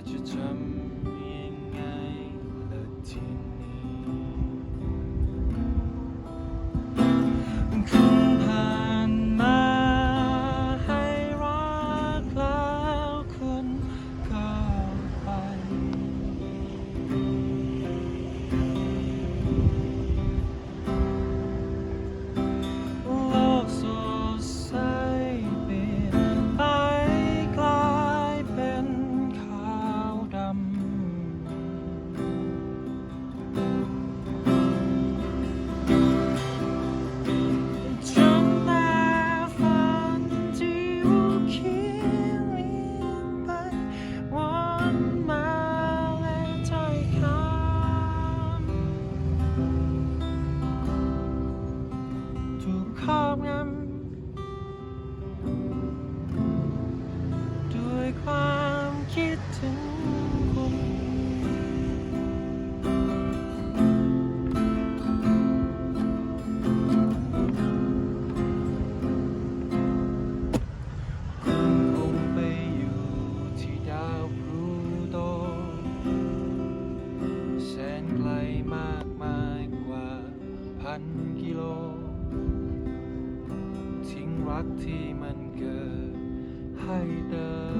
that you me. นกิโล ทิ้งรักที่มันเกิดให้เดิน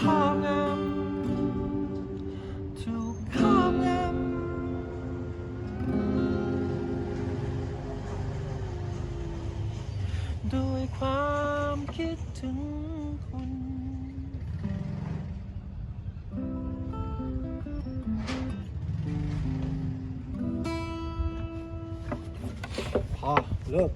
ข้างำถูกข้างำด้วยความคิดถึงคุณพอเลิก